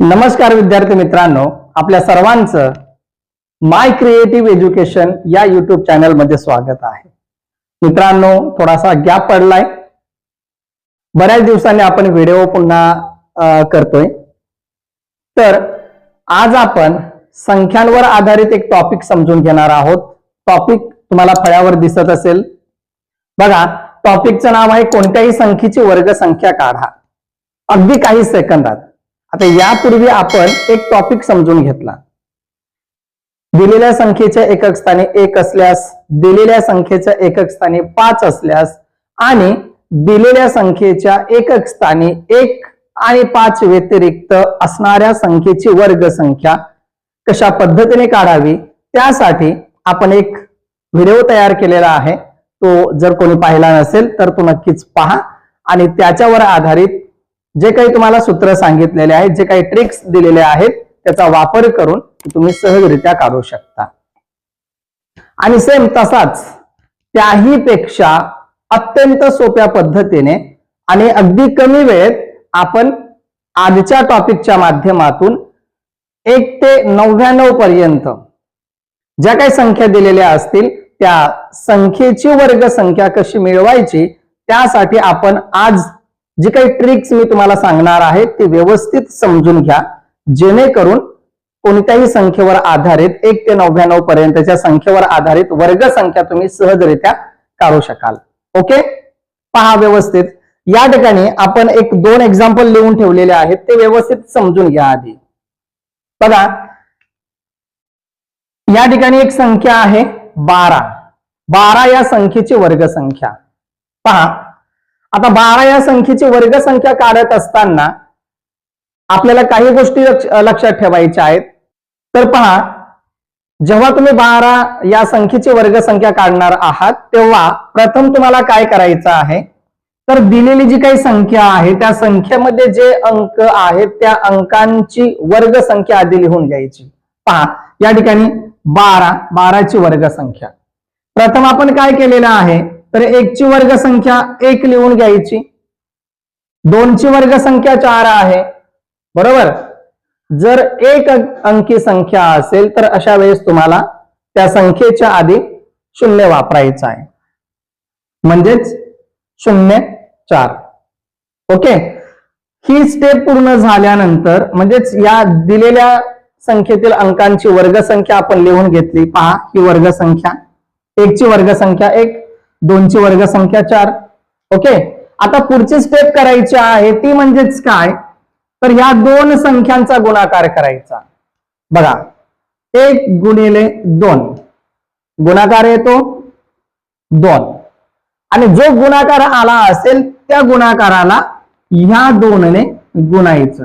नमस्कार विद्यार्थी मित्रांनो आपल्या सर्वांचं माय क्रिएटिव्ह एज्युकेशन या युट्यूब चॅनलमध्ये स्वागत आहे. मित्रांनो थोडासा गॅप पडलाय. बऱ्याच दिवसांनी आपण व्हिडिओ पुन्हा करतोय. तर आज आपण संख्यांवर आधारित एक टॉपिक समजून घेणार आहोत. टॉपिक तुम्हाला फळ्यावर दिसत असेल. बघा टॉपिकचं नाव आहे कोणत्याही संख्येची वर्ग संख्या काढा. अगदी काही सेकंदात आता यापूर्वी आपण एक टॉपिक समजून घेतला. दिलेल्या संख्येच्या एकक स्थानी एक असल्यास दिलेल्या संख्येच्या एकक स्थानी पाच असल्यास आणि दिलेल्या संख्येच्या एकक स्थानी एक आणि पाच व्यतिरिक्त असणाऱ्या संख्येची वर्ग संख्या कशा पद्धतीने काढावी त्यासाठी आपण एक व्हिडिओ तयार केलेला आहे. तो जर कोणी पाहिला नसेल तर तो नक्कीच पहा. आणि त्याच्यावर आधारित जे काही तुम्हाला सूत्र सांगितलेले आहेत जे काही ट्रिक्स दिलेले आहेत त्याचा वापर करून तुम्ही सहजरित्या काढू शकता. आणि सेम तसाच त्याही पेक्षा अत्यंत सोप्या पद्धतीने आणि अगदी कमी वेळेत आपण आजच्या टॉपिकच्या माध्यमातून एक ते नव्याण्णव पर्यंत ज्या काही संख्या दिलेल्या असतील त्या संख्येची वर्ग संख्या कशी मिळवायची त्यासाठी आपण आज जी काही ट्रिक्स मी तुम्हाला सांगणार आहे ती व्यवस्थित समजून घ्या. जेणेकरून कोणत्याही संख्येवर आधारित एक ते नव्याण्णव पर्यंतच्या संख्येवर आधारित वर्ग संख्या तुम्ही सहजरित्या काढू शकाल. ओके पहा व्यवस्थित. या ठिकाणी आपण एक दोन एक्झाम्पल लिहून ठेवलेले आहेत ते व्यवस्थित समजून घ्या आधी. बघा. या ठिकाणी एक संख्या आहे बारा. बारा या संख्येची वर्ग संख्या पहा. आता बारा या संख्येची वर्ग संख्या काढत असताना आपल्याला काही गोष्टी लक्ष- लक्षात ठेवायच्या आहेत. तर पहा जेव्हा तुम्ही बारा या संख्येची वर्ग संख्या काढणार आहात तेव्हा प्रथम तुम्हाला काय करायचं आहे? तर दिलेली जी काही संख्या आहे त्या संख्येमध्ये जे अंक आहेत त्या अंकांची वर्ग संख्या आधी लिहून घ्यायची. पहा या ठिकाणी बारा बाराची वर्ग संख्या. प्रथम आपण काय केलेलं आहे? तर एकची वर्ग संख्या एक लिहून घ्यायची. दोनची वर्ग संख्या चार आहे. बरोबर? जर एक अंकी संख्या असेल तर अशा वेळेस तुम्हाला त्या संख्येच्या आधी शून्य वापरायचं आहे. म्हणजेच शून्य चार. ओके? ही स्टेप पूर्ण झाल्यानंतर म्हणजेच या दिलेल्या संख्येतील अंकांची वर्गसंख्या आपण लिहून घेतली. पहा ही वर्गसंख्या एकची वर्गसंख्या एक दोनची वर्ग संख्या चार. ओके? आता पुढची स्टेप करायची आहे ती म्हणजेच काय? तर ह्या दोन संख्यांचा गुणाकार करायचा. बघा. एक गुणिले दोन. गुणाकार येतो दोन. आणि जो गुणाकार आला असेल त्या गुणाकाराला ह्या दोनने गुणायचं.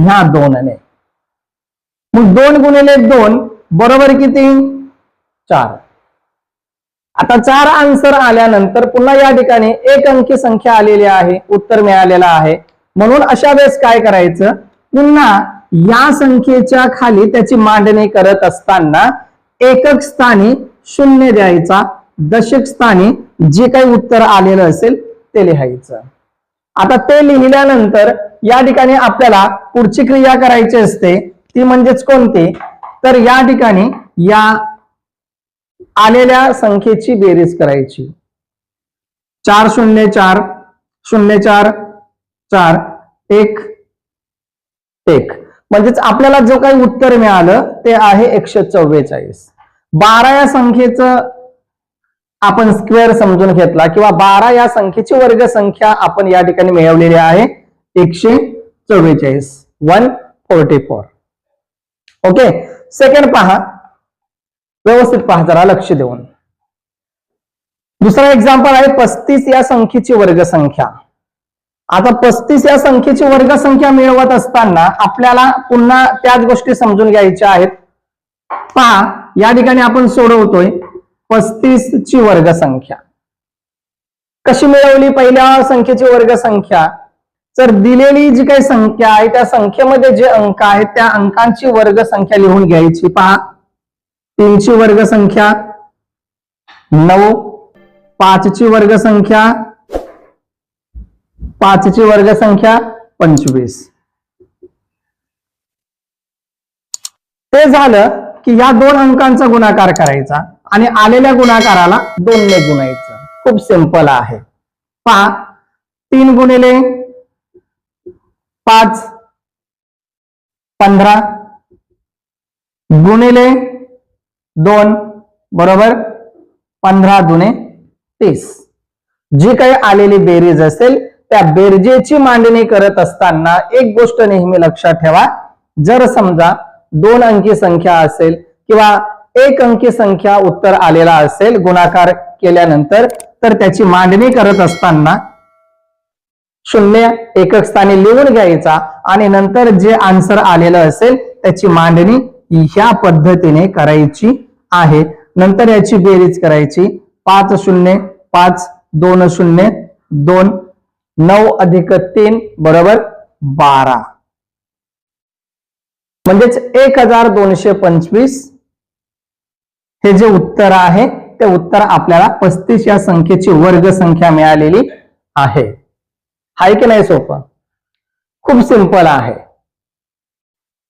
ह्या दोनने. मग दोन गुणिले दोन बरोबर किती? चार. आता चार आन्सर आल्यानंतर पुन्हा या ठिकाणी एक अंकी संख्या आलेली आहे उत्तर मिळालेलं आहे. म्हणून अशा वेळेस काय करायचं? पुन्हा या संख्येच्या खाली त्याची मांडणी करत असताना एकक स्थानी शून्य द्यायचा. दशक स्थानी जे काही उत्तर आलेलं असेल ते लिहायचं. आता ते लिहिल्यानंतर या ठिकाणी आपल्याला पुढची क्रिया करायची असते ती म्हणजेच कोणती? तर या ठिकाणी या आलेल्या संख्येची बेरीज करायची. चार शून्य चार शून्य चार चार एक एक. म्हणजेच आपल्याला जो काही उत्तर मिळालं ते आहे एकशे चव्वेचाळीस. बारा या संख्येचं आपण स्क्वेअर समजून घेतला किंवा बारा या संख्येची वर्ग संख्या आपण या ठिकाणी मिळवलेली आहे एकशे चव्वेचाळीस. One forty four. Okay? Second पहा. व्यवस्थित पहा जरा लक्ष देऊन. दुसरा एक्झाम्पल आहे पस्तीस या संख्येची वर्गसंख्या. आता पस्तीस या संख्येची वर्गसंख्या मिळवत असताना आपल्याला पुन्हा त्याच गोष्टी समजून घ्यायच्या आहेत. पहा या ठिकाणी आपण सोडवतोय पस्तीस ची वर्गसंख्या. कशी मिळवली पहिल्या संख्येची वर्गसंख्या? तर दिलेली जी काही संख्या आहे त्या संख्येमध्ये जे अंक आहेत त्या अंकांची वर्गसंख्या लिहून घ्यायची. पहा तीनची वर्ग संख्या नऊ पाचची वर्ग संख्या पाचची वर्ग संख्या पंचवीस. ते झालं की या दोन अंकांचा गुणाकार करायचा आणि आलेल्या गुणाकाराला दोनने गुणायचं. खूप सिंपल आहे. पहा तीन गुणिले पाच पंधरा गुणिले दोन बरोबर? पंधरा दुने तीस. जी काही आलेली बेरीज असेल त्या बेरजेची मांडणी करत असताना एक गोष्ट नेहमी लक्षात ठेवा. जर समजा दोन अंकी संख्या असेल किंवा एक अंकी संख्या उत्तर आलेला असेल गुणाकार केल्यानंतर तर त्याची मांडणी करत असताना शून्य एकक स्थानी लिहून घ्यायचा आणि नंतर जे आन्सर आलेलं असेल त्याची मांडणी ह्या पद्धतीने करायची. आहे. नंतर याची बेरीज करायची. पाच शून्य पाच दोन शून्य दोन नऊ अधिक तीन बरोबर बारा. म्हणजेच एक हजार दोनशे पंचवीस. हे जे उत्तर आहे ते उत्तर आपल्याला पस्तीस या संख्येची वर्ग संख्या मिळालेली आहे. हाय की नाही सोपं? खूप सिंपल आहे.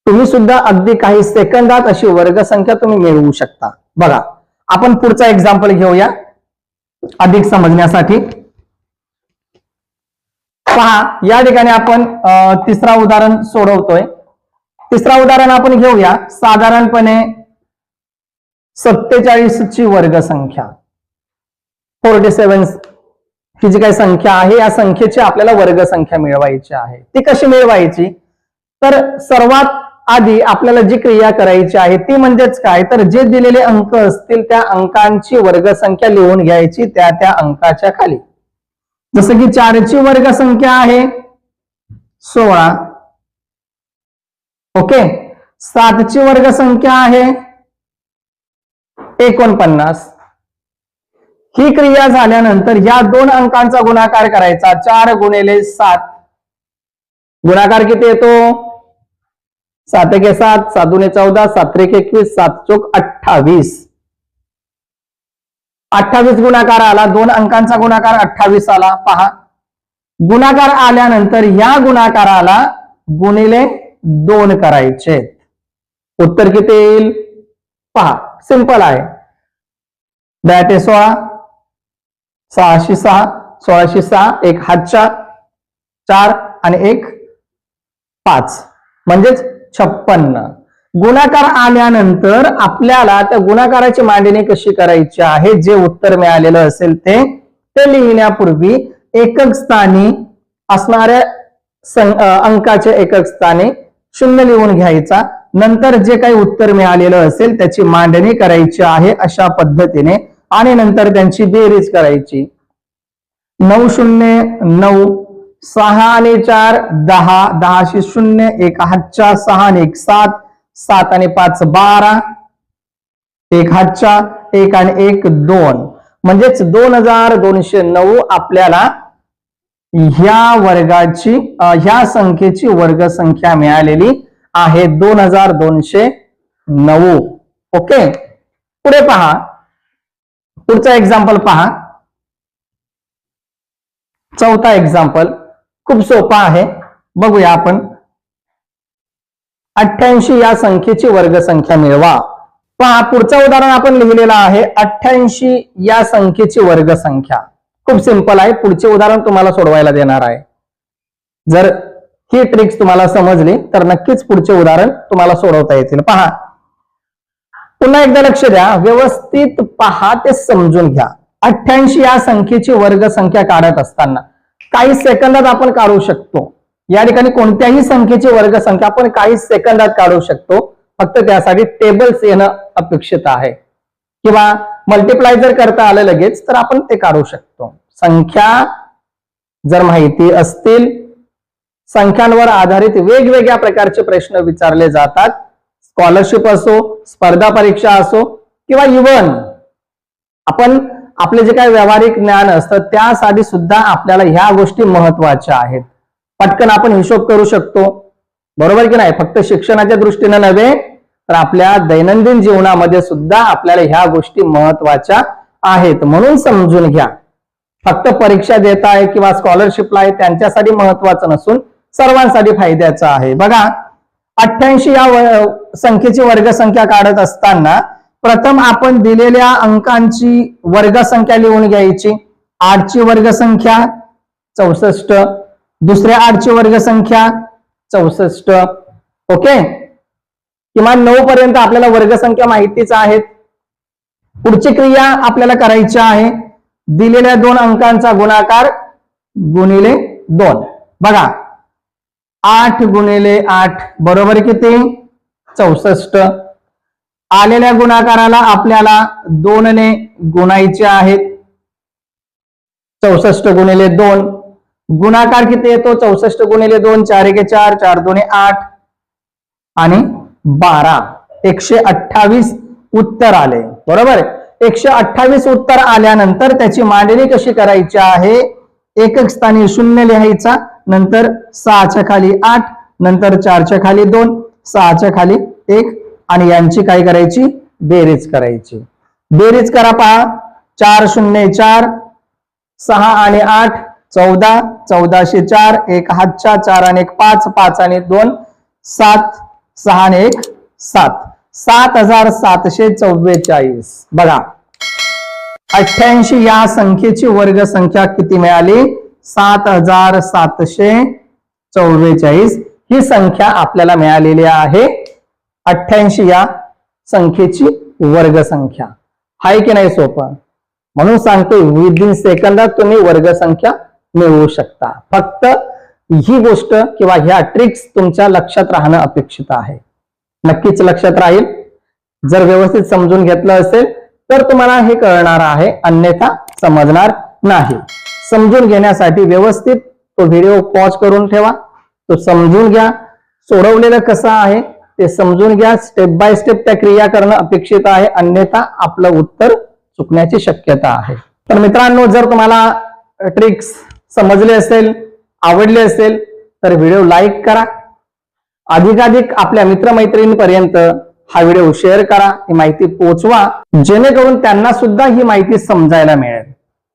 तुम्ही सुद्धा अगदी काही सेकंदात अशी वर्गसंख्या तुम्ही मिळवू शकता. बघा आपण पुढचा एक्झाम्पल घेऊया. अधिक समजण्यासाठी. पहा या ठिकाणी आपण तिसरा उदाहरण सोडवतोय. तिसरा उदाहरण आपण घेऊया. साधारणपणे सत्तेचाळीस ची वर्गसंख्या. फोर्टी सेवन ही जी काही संख्या आहे या संख्येची आपल्याला वर्गसंख्या मिळवायची आहे. ती कशी मिळवायची? तर सर्वात आधी आपल्याला जी क्रिया करायची आहे ती म्हणजेच काय? तर जे दिलेले अंक असतील त्या अंकांची वर्गसंख्या लिहून घ्यायची त्या त्या अंकाच्या खाली. जसं की चारची वर्गसंख्या आहे सोळा. ओके? सातची वर्गसंख्या आहे एकोणपन्नास. ही क्रिया झाल्यानंतर या दोन अंकांचा गुणाकार करायचा. चार गुणिले सात. गुणाकार किती येतो? सात एके सात सातुने चौदा सात एकवीस सात चोक अठ्ठावीस. अठ्ठावीस गुणाकार आला दोन अंकांचा गुणाकार अठ्ठावीस आला पहा. गुणाकार आल्यानंतर या गुणाकाराला गुणिले दोन करायचे. उत्तर किती येईल? पहा सिंपल आहे. दॅट सोळा सहाशे सहा सोळाशे सहा एक हात चार आणि एक पाच. म्हणजेच छप्पन्न. गुणाकार आल्यानंतर आपल्याला त्या गुणाकाराची मांडणी कशी करायची आहे? जे उत्तर मिळालेलं असेल ते ते लिहिण्यापूर्वी एकक स्थानी असणाऱ्या सं- अंकाच्या एकक स्थानी शून्य लिहून घ्यायचा. नंतर जे काही उत्तर मिळालेलं असेल त्याची मांडणी करायची आहे अशा पद्धतीने आणि नंतर त्यांची बेरीज करायची. नऊ शून्य नऊ सहा आणि चार दहा दहाशे शून्य एक हातच्या सहा आणि एक सात सात आणि पाच बारा एक हातच्या एक आणि एक दोन. म्हणजेच दोन हजार दोनशे नऊ आपल्याला ह्या वर्गाची ह्या संख्येची वर्गसंख्या मिळालेली आहे दोन हजार दोनशे नऊ. ओके? पुढे पहा. पुढचा एक्झाम्पल पहा. चौथा एक्झाम्पल खूप सोपा आहे. बघूया आपण. अठ्ठ्याऐंशी या संख्येची वर्गसंख्या मिळवा. पहा पुढचं उदाहरण आपण लिहिलेलं आहे. अठ्ठ्याऐंशी या संख्येची वर्गसंख्या. खूप सिंपल आहे. पुढचे उदाहरण तुम्हाला सोडवायला देणार आहे. जर ही ट्रिक्स तुम्हाला समजली तर नक्कीच पुढचे उदाहरण तुम्हाला सोडवता येतील. पहा. पुन्हा एकदा लक्ष द्या. व्यवस्थित पहा ते समजून घ्या. अठ्ठ्याऐंशी या संख्येची वर्गसंख्या काढत असताना. काही सेकंदात आपण काढू शकतो. या ठिकाणी कोणत्याही संख्येची वर्ग संख्या आपण काही सेकंदात काढू शकतो. फक्त त्यासाठी टेबल्स येणं अपेक्षित आहे. किंवा मल्टिप्लाय जर करता आलं लगेच तर आपण ते काढू शकतो. संख्या जर माहिती असतील संख्यांवर आधारित वेगवेगळ्या प्रकारचे प्रश्न विचारले जातात. स्कॉलरशिप असो स्पर्धा परीक्षा असो किंवा इवन आपण आपले जे काही व्यावहारिक ज्ञान असतं त्यासाठी सुद्धा आपल्याला ह्या गोष्टी महत्त्वाच्या आहेत. पटकन आपण हिशोब करू शकतो. बरोबर की नाही? फक्त शिक्षणाच्या दृष्टीने नव्हे तर आपल्या दैनंदिन जीवनामध्ये सुद्धा आपल्याला ह्या गोष्टी महत्त्वाच्या आहेत. म्हणून समजून घ्या. फक्त परीक्षा देत आहे किंवा स्कॉलरशिपला आहे त्यांच्यासाठी महत्वाचं नसून सर्वांसाठी फायद्याचं आहे. बघा अठ्ठ्याऐंशी या संख्येची वर्गसंख्या काढत असताना प्रथम आपण दिलेल्या अंकांची वर्गसंख्या लिहून घ्यायची. आठची वर्गसंख्या चौसष्ट. दुसऱ्या आठची वर्गसंख्या चौसष्ट. ओके? किमान नऊ पर्यंत आपल्याला वर्गसंख्या माहितीच आहेत. पुढची क्रिया आपल्याला करायची आहे. दिलेल्या दोन अंकांचा गुणाकार गुणिले दोन. बघा. आठ गुणिले आठ बरोबर किती? चौसष्ट. आलेल्या गुणाकाराला आपल्याला दोनने गुणायचे आहेत. चौसष्ट गुणिले दोन. गुणाकार किती येतो? चौसष्ट गुणिले दोन चार एके चार चार दोने आठ. आणि बारा. एकशे अठ्ठावीस उत्तर आले. बरोबर? एकशे अठ्ठावीस उत्तर आल्यानंतर त्याची मांडणी कशी करायची आहे? एकक स्थानी शून्य लिहायचा. नंतर सहाच्या खाली आठ नंतर चारच्या खाली दोन सहाच्या खाली एक आणि यांची काय करायची? बेरीज करायची. बेरीज करा पहा. चार शून्य चार सहा आणि आठ चौदा चौदाशे चार एक हातच्या चार आणि एक पाच पाच आणि दोन सात सहा आणि एक सात. सात हजार सातशे चव्वेचाळीस. बघा. अठ्ठ्याऐंशी या संख्येची वर्ग संख्या किती मिळाली? सात हजार सातशे चव्वेचाळीस. ही संख्या आपल्याला मिळालेली आहे. अठ्ठ्याऐंशी या संख्येची वर्गसंख्या. आहे की नाही सोपं? म्हणून सांगतो विदिन सेकंदात तुम्ही वर्गसंख्या मिळवू शकता. फक्त ही गोष्ट किंवा ह्या ट्रिक्स तुमच्या लक्षात राहणं अपेक्षित आहे. नक्कीच लक्षात राहील. जर व्यवस्थित समजून घेतलं असेल तर तुम्हाला हे कळणार आहे अन्यथा समजणार नाही. समजून घेण्यासाठी व्यवस्थित तो व्हिडिओ पॉज करून ठेवा. तो समजून घ्या. सोडवलेलं कसं आहे? ते समजून घ्या. स्टेप बाय स्टेप त्या क्रिया करणं अपेक्षित आहे. अन्यथा आपलं उत्तर चुकण्याची शक्यता आहे. तर मित्रांनो जर तुम्हाला ट्रिक्स समजले असेल आवडले असेल तर व्हिडिओ लाईक करा. अधिकाधिक आपल्या मित्रमैत्रिणींपर्यंत हा व्हिडिओ शेअर करा. ही माहिती पोहोचवा जेणेकरून त्यांना सुद्धा ही माहिती समजायला मिळेल.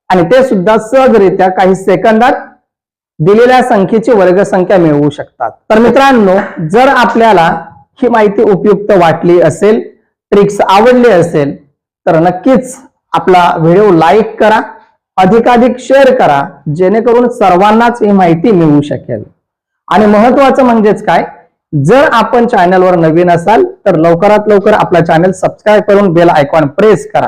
आणि ते सुद्धा सहजरित्या काही सेकंदात दिलेल्या संख्येची वर्गसंख्या मिळवू शकतात. तर मित्रांनो जर आपल्याला ही माहिती उपयुक्त वाटली असेल ट्रिक्स आवडले असेल तर नक्कीच आपला व्हिडिओ लाईक करा अधिकाधिक शेअर करा जेणेकरून सर्वांनाच ही माहिती मिळू शकेल. आणि महत्वाचं म्हणजेच काय? जर आपण चॅनलवर नवीन असाल तर लवकरात लवकर आपला चॅनल सबस्क्राईब करून बेल आयकॉन प्रेस करा.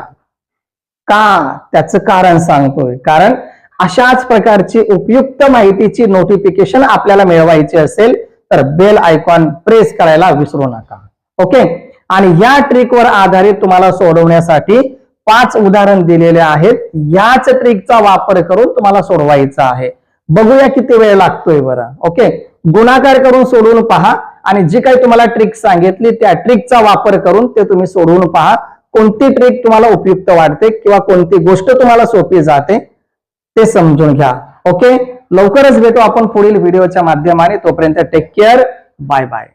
का? त्याचं कारण सांगतोय. कारण अशाच प्रकारची उपयुक्त माहितीची नोटिफिकेशन आपल्याला मिळवायची असेल तर बेल आयकॉन प्रेस करायला विसरू नका. ओके आणि या ट्रिकवर आधारित तुम्हाला सोडवण्यासाठी पाच उदाहरण दिलेले आहेत. याच ट्रिकचा वापर करून तुम्हाला सोडवायचा आहे. बघूया किती वेळ लागतोय बरं. ओके गुणाकार करून सोडवून पहा आणि जी काही तुम्हाला ट्रिक सांगितली त्या ट्रिकचा वापर करून ते तुम्ही सोडवून पहा. कोणती ट्रिक तुम्हाला उपयुक्त वाटते किंवा कोणती गोष्ट तुम्हाला सोपी जाते ते समजून घ्या. ओके लवकरच भेटू आपण पुढील व्हिडिओच्या माध्यमाने. तोपर्यंत टेक केअर बाय बाय